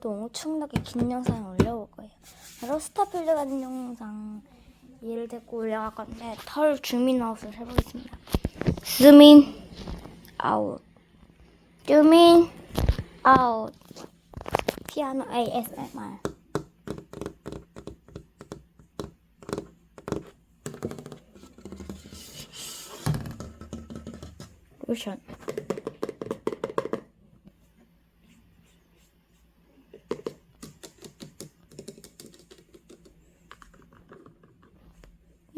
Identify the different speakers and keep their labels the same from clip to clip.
Speaker 1: 오늘도 엄청나게 긴 영상을 올려볼 거예요. 바로 스타필드 가는 영상. 얘를 데리고 올라갈 건데 털 주민아웃을 해보겠습니다. 스민 아웃 주민 아웃 피아노 ASMR 로션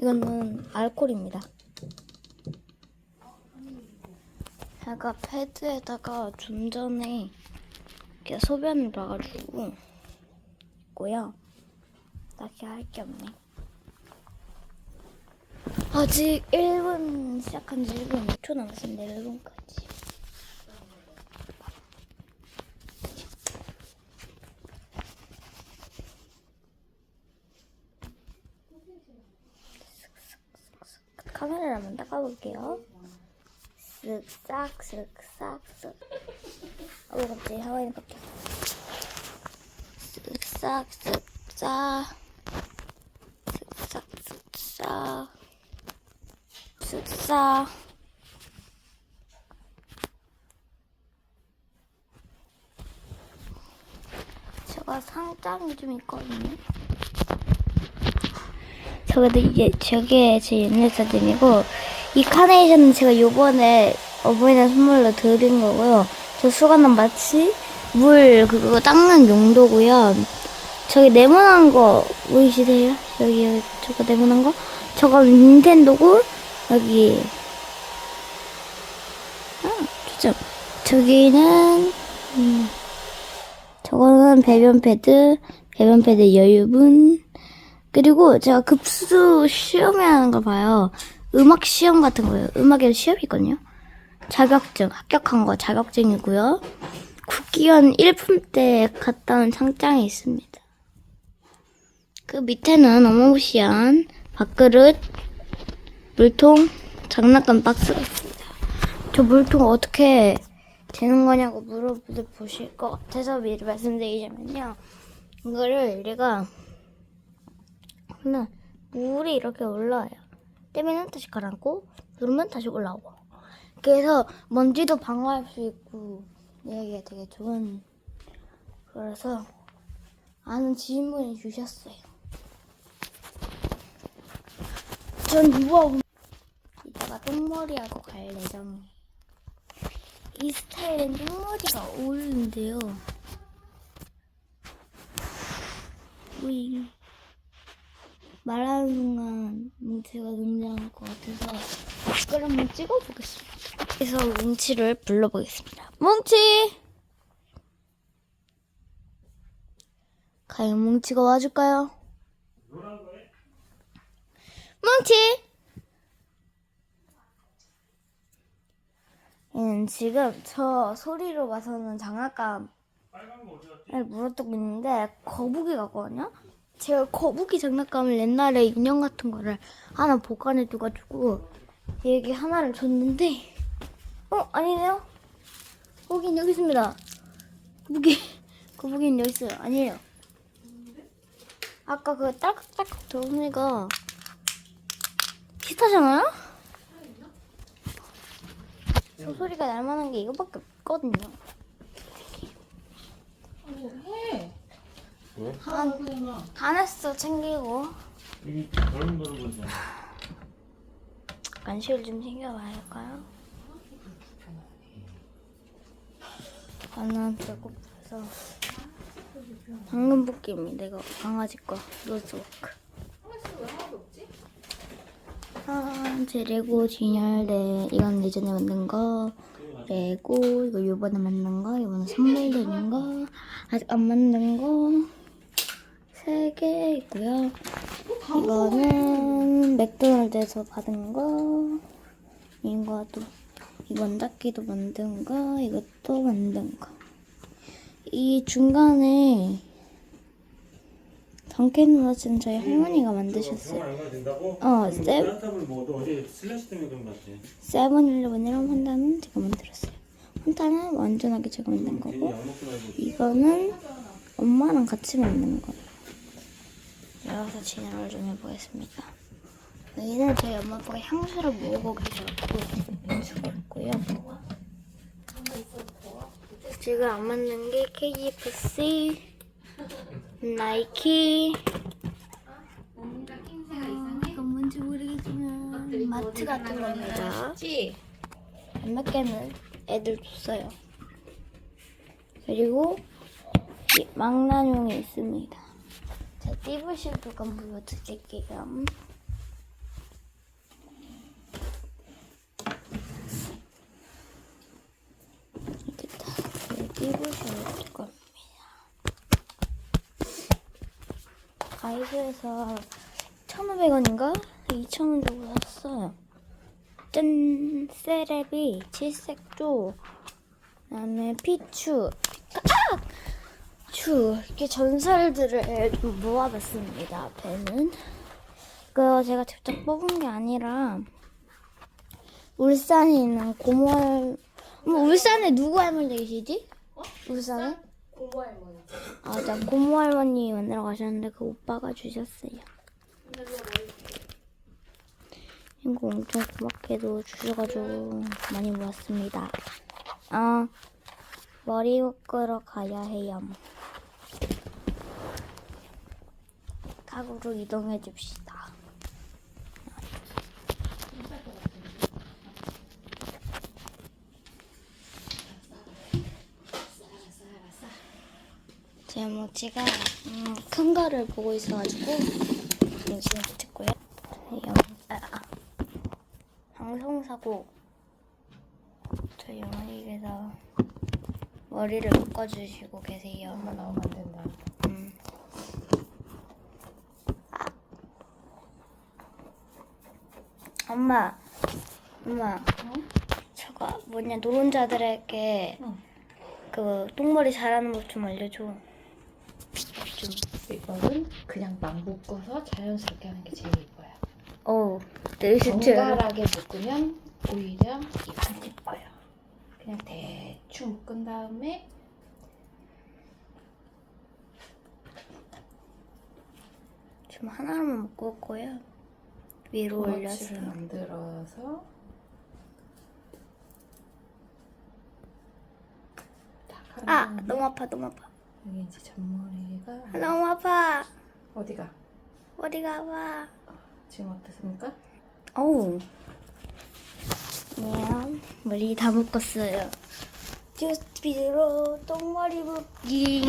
Speaker 1: 이거는 알코올입니다. 제가 패드에다가 좀 전에 이렇게 소변을 봐가지고 있고요. 딱히 할 게 없네. 아직 1분 시작한 지 1분 5초 남았습니다. 1분까지. 카메라를 한번 닦아볼게요. 쓱싹 쓱싹 쓱. 어 갑자기 하와이는 바뀌어. 쓱싹 쓱싹 쓱싹 쓱싹 쓱싹 제가 상장이 좀 있거든요. 저게 저게 제 옛날 사진이고 이 카네이션은 제가 요번에 어버이날 선물로 드린 거고요. 저 수건은 마치 물 그거 닦는 용도고요. 저기 네모난 거 보이시세요? 여기, 여기 저거 네모난 거? 저건 닌텐도고 여기 아 좋죠. 저기는 음, 저거는 배변 패드, 배변 패드 여유분 그리고 제가 급수 시험에 하는 거 봐요. 음악 시험 같은 거예요. 음악에 시험이 있거든요. 자격증, 합격한 거 자격증이고요. 국기원 1품 때 갔다 온 상장이 있습니다. 그 밑에는 어마무시한 밥그릇, 물통, 장난감 박스가 있습니다. 저 물통 어떻게 되는 거냐고 물어보실 것 같아서 미리 말씀드리자면요. 이거를 얘가 그러면 물이 이렇게 올라와요. 떼면은 다시 가라앉고 누르면 다시 올라오고. 그래서 먼지도 방어할 수 있고 얘가 되게 좋은 그래서 아는 지인분이 주셨어요. 전 이거 이따가 똥머리하고 갈 예정이에요. 이 스타일은 똥머리가 어울리는데요. 우잉. 말하는 순간 뭉치가 등장할 것 같아서 댓글 한번 찍어보겠습니다. 그래서 뭉치를 불러보겠습니다. 뭉치! 과연 뭉치가 와줄까요? 뭉치! 얘는 지금 저 소리로 봐서는 장난감 을 물어뜯고 있는데 거북이 같거든요? 제가 거북이 장난감을 옛날에 인형 같은 거를 하나 보관해 둬가지고 얘기 하나를 줬는데 어 아니네요? 거북이는 여기 있습니다. 거북이 거북이는 여기 있어요. 아니에요. 아까 그 딸깍딸깍 애가 비슷하잖아요? 저 소리가 날만한 게 이거밖에 없거든요
Speaker 2: 왜?
Speaker 1: 한, 하네스 챙기고
Speaker 2: 여기 넓은 거로 보자.
Speaker 1: 간식을 좀 챙겨봐야 할까요? 저는 배고파서 방금 볶기입니다. 이거 강아지 거 로즈워크. 아, 제 레고 진열대 이건 예전에 만든 거 레고 이거 요번에 만든 거 이거는 선물 드린 거 아직 안 만든 거 세개 있고요. 이거는 맥도날드에서 받은 거 이거도 이건 닦기도 만든 거 이것도 만든 거 이 중간에 던켄넛은 저희 할머니가 만드셨어요? 어,
Speaker 2: 것 같아.
Speaker 1: 세븐일레븐이랑 판다는 제가 만들었어요 판다는 완전하게 제가 만든
Speaker 2: 괜히
Speaker 1: 거고. 이거는 엄마랑 같이 먹는 거예요. 여기서 진행을 좀 해보겠습니다. 여기는 저희 엄마 아빠가 향수를 먹고 계셔갖고 수고했고요. 지금 안 맞는 게 KFC, 나이키, 이건 뭔지 모르겠지만 마트 같은 겁니다. 몇 개는 애들 줬어요. 그리고 이 망나뇽이 있습니다. 자, 띠부실 조금 보여드릴게요. 이렇게 다 띠부실 겁니다. 가이드에서 1,500원인가? 2,000원 주고 샀어요. 짠! 세레비, 칠색조, 그 다음에 피추, 아! 추 이렇게 전설들을 좀 모아봤습니다. 배는 이거 제가 직접 뽑은 게 아니라 울산에 있는 고모할 뭐 울산에 누구 할머니 계시지? 울산에?
Speaker 3: 고모 할머니.
Speaker 1: 아, 나 고모 할머니 만나러 가셨는데 그 오빠가 주셨어요. 이거 엄청 고맙게도 주셔가지고 많이 모았습니다. 아, 머리 묶으러 가야 해요. 가구로 이동해 줍시다. 제 모찌가 음, 큰 거를 보고 있어가지고 듣고요. 영, 아, 아. 방송사고 저희 어머니께서 머리를 묶어주시고 계세요.
Speaker 3: 엄마 나오면 안 된다.
Speaker 1: 음. 아. 엄마, 엄마, 저거 뭐냐 노른자들에게
Speaker 3: 응.
Speaker 1: 그 똥머리 잘하는 법 좀 알려줘. 좀.
Speaker 3: 이거는 그냥 막 묶어서 자연스럽게 하는 게 제일 예뻐요.
Speaker 1: 어, 네이스트.
Speaker 3: 정갈하게 묶으면 오히려 안 예뻐요. 그냥 대충 묶은 다음에
Speaker 1: 지금 하나만 올 거예요. 위로 올려서.
Speaker 3: 꼬치를 만들어서
Speaker 1: 아, 너무 아파, 너무 아파.
Speaker 3: 여기 이제 잔머리가
Speaker 1: 아, 너무 아파.
Speaker 3: 어디가?
Speaker 1: 어디가 아파.
Speaker 3: 지금 어떻습니까?
Speaker 1: 어우. 그냥 머리 다 묶었어요. 듀스피드로 똥머리 묶기.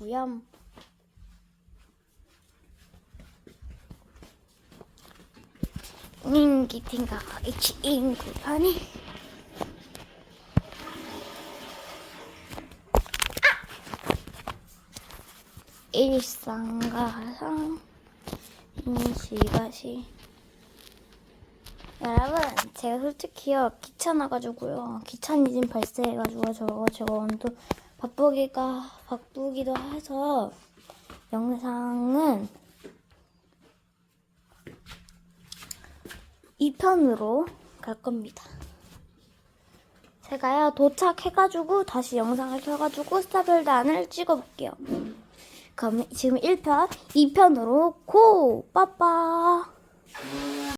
Speaker 1: 이구야. 인기 팅가 이치 인구파니. 일상가상 인시가시 여러분 제가 솔직히요 귀찮아가지고요 귀차니즘 발생해가지고 저거 저거 완전 바쁘기가 바쁘기도 해서 영상은 2편으로 갈 겁니다 제가요 도착해가지고 다시 영상을 켜가지고 스타별단을 찍어볼게요 그럼 지금 1편, 2편으로 고! 빠빠!